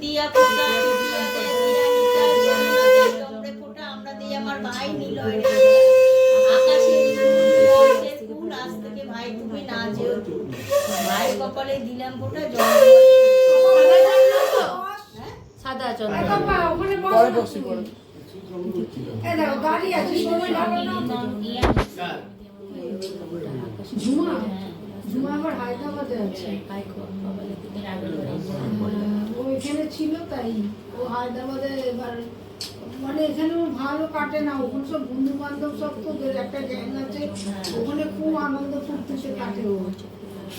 দিয়া ফোটা ফোটা আমরা দিই আমার ভাই নিল আকাশে ফুল আজ থেকে ভাই তুমি না যেও। ভাই কপালে দিলাম ফোটা জল সাদা চন্দ্র গাড়ি আছে, সময় ভালো না। ঝুমা আবার হায়দ্রাবাদে আছে। ও এখানে ছিল তাই। ও হায়দ্রাবাদে এবার মানে এখানে ভালো কাটে না। ওখানে সব বন্ধু বান্ধব সব তো একটা গ্যাং আছে। ওখানে খুব আনন্দ ফুর্তিতে কাটে ও।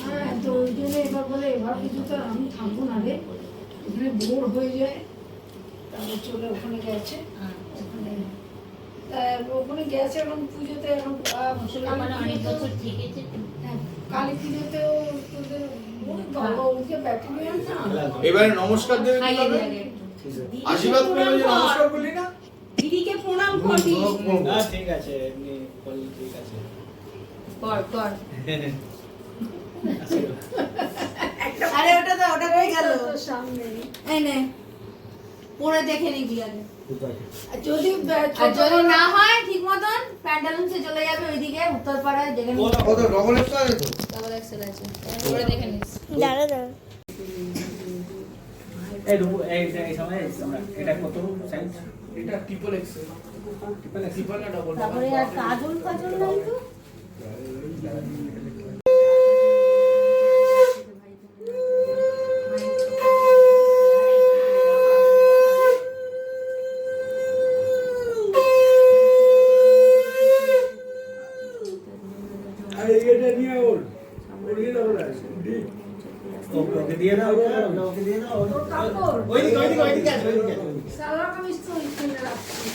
হ্যাঁ তো ওই জন্য এবার বলে এবার কিছু তো আমি থাকব না রে। ওখানে বোর হয়ে যায়। তারপরে চলে ওখানে গেছে। ওখানে ওখানে গেছে এখন পুজোতে এখন অনেক বছর থেকেছে এবারে নমস্কার দেবে কীভাবে? আশীর্বাদ করলে যে নমস্কার করলি না? দিদিকে প্রণাম করবি না ঠিক আছে এমনি করলে ঠিক আছে। কর কর। আরে ওটা তো ওটা কই গেল। সামনে। এই নে পরে দেখে আগে। আর যদি না হয় ঠিক মতন প্যান্টালুন্সে চলে যাবে ওইদিকে উত্তরপাড়ায় দেখে কত ডবল এক্সট্রা আছে তো এক্সেল আছে পরে দেখে নিস এই রূপু এই এই সময় আমরা এটা কত সাইজ এটা ট্রিপল এক্সেল ট্রিপল ট্রিপল না ডবল তারপরে আর কাজল ফাজল নাই তো আরে এটা নিয়ে ওর ওরিয়ে দাও ওকে ওকে দিয়ে দাও ওকে ওকে, ওকে দিয়ে দাও। ওই দিকে ওই দিকে ওই দিকে আছে ওই দিকে আছে, ওই দিকে। সালোয়ার কামিজ তো কিনে রাখছি।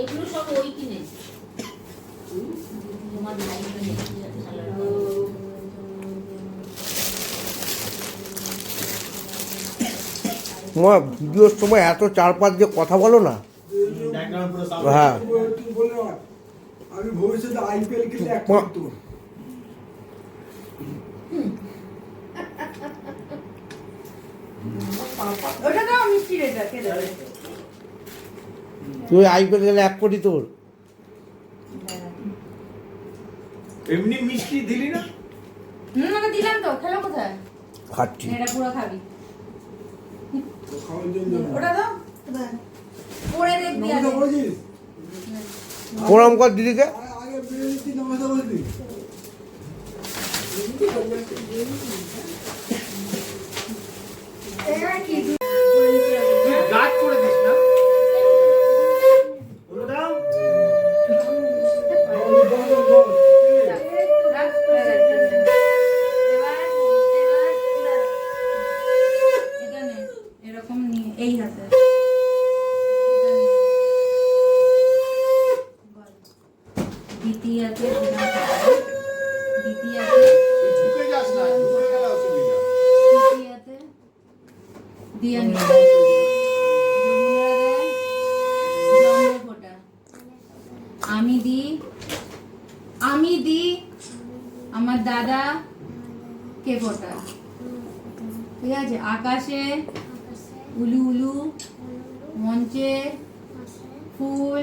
এগুলো সব ওই কিনেছে তোমার ভাই কিনেছে তোমার ভিডিওর সময় এত চার পাঁচ যে কথা বলো না। হ্যাঁ। আমি ভবিষ্যতে আইপিএল খেলে তুই আইপিএল গেলে এক কোটি তোর। এমনি মিষ্টি দিলি না? হুম দিলাম তো খেলো কোথায়? খাচ্ছি। এটা পুরো খাবি। ওটা দাও। পরে দেখবি কর দিদিকে। আগে বলবি তুই আমি দি আমি দি আমার দাদা কে ফোটা ঠিক আছে? আকাশে উলু উলু মঞ্চে ফুল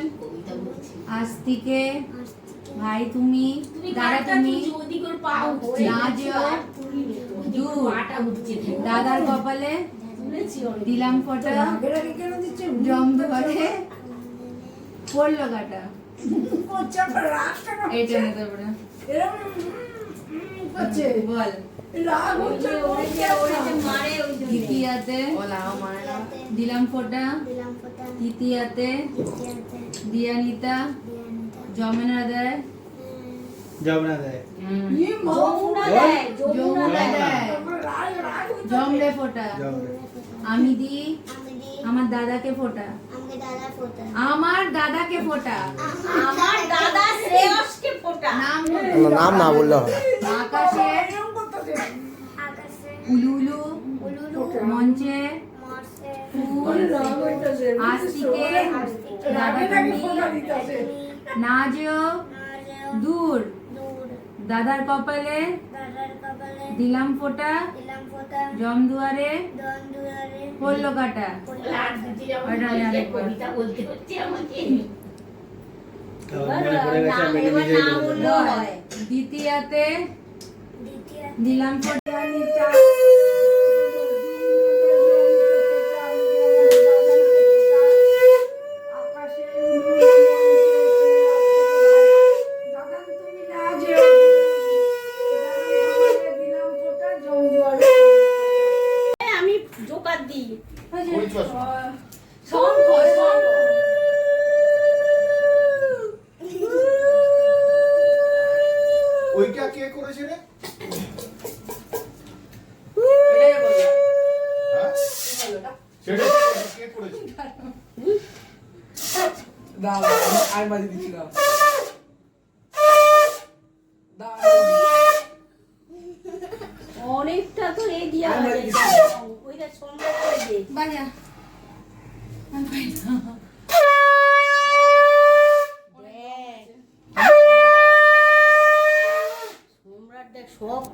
আস্তিকে ভাই তুমি দাদা তুমি নাচো দাদার কপালে দিলাম ফোটা আগের আগে কেন দিচ্ছে? জম ধরে পড়ল কাটা? বল। দ্বিতীয়াতে দিলাম ফোটা তৃতীয়াতে দিয়ানিতা। জমেনা দেয়। যাও দেয়। যমুনা দেয়। যমুনা দেয়। জমলে ফোটা। আমি দি আমার দাদাকে ফোটা। আমার দাদাকে ফোটা। আমার দাদা শ্রেয়সকে ফোটা। নাম না, বললে আকাশে। এরকম করতেছে। উলু উলু মঞ্চে। আস্তিকে। দাদা তুমি। দূর। দাদার কপালে? দাদার কপালে। দিলাম ফোঁটা। দিলাম ফোঁটা। জম দুয়ারে। দন দুয়ারে। পড়ল কাটা। দ্বিতীয়াতে দিলাম যখন ওটা আমি বলছে, আরেকবার। কবিতা বলতে হচ্ছে আমাকে মনে পড়ে গেছে না, আমি এবার নিজেই না বলব। বললেও হয় দ্বিতীয়াতে দ্বিতীয় দিলাম ফোঁটা আমি জোকার দিই আকাশে শঙ্খ শঙ্খ রে হ্যাঁ? দাও আর বাজি দিচ্ছি দাও দাও অনেকটা তো দে। বাজা।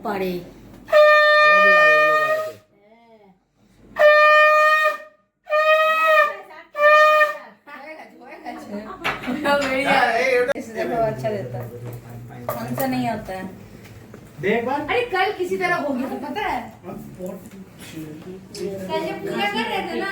पड़े। अच्छा देता कौन सा नहीं आता है अरे कल किसी तरह होगी तो पता है। कल जब पूजा कर रहे थे ना।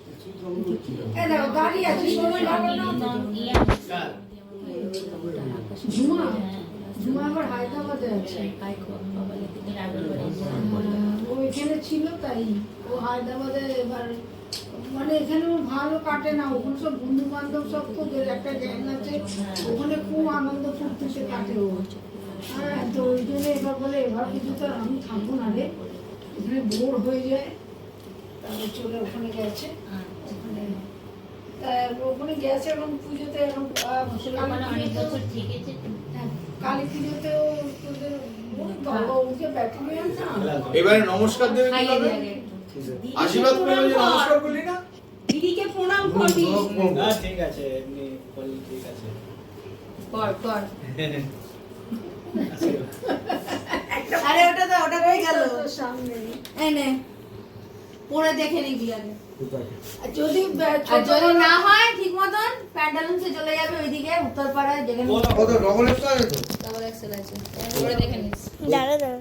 ঝুমা আবার হায়দ্রাবাদে আছে। ও এখানে ছিল তাই ও হায়দ্রাবাদে এবার মানে এখানে ভালো কাটে না ওখানে সব বন্ধু বান্ধব সব তো একটা গ্যাং আছে ওখানে খুব আনন্দ ফুর্তিতে কাটে ও। হ্যাঁ তো ওই জন্য এবার বলে এবার কিছু তো আর আমি থাকব না রে। এখানে বোর হয়ে যায় তারপরে চলে ওখানে গেছে। তা ওখানে গেছে এবং পুজোতে মানে কালী পুজোতেও- হ্যাঁ, কালী পুজোতেও না? এবারে নমস্কার দেবে আশীর্বাদ করবে যে নমস্কার করলি না? দিদিকে প্রণাম করবি না ঠিক আছে এমনি বলি ঠিক আছে। কর কর। আরে ওটা তো ওটা হয়ে গেল। সামনে এই নে। পরে দেখে নিবি আগে আর যদি যদি না হয় ঠিক মতন প্যান্টালুন্সে চলে যাবে ওইদিকে উত্তরপাড়ায় যেখানে কত ডবল আছে এক্সেল আছে পরে দেখে নিস দাঁড়া দাঁড়া।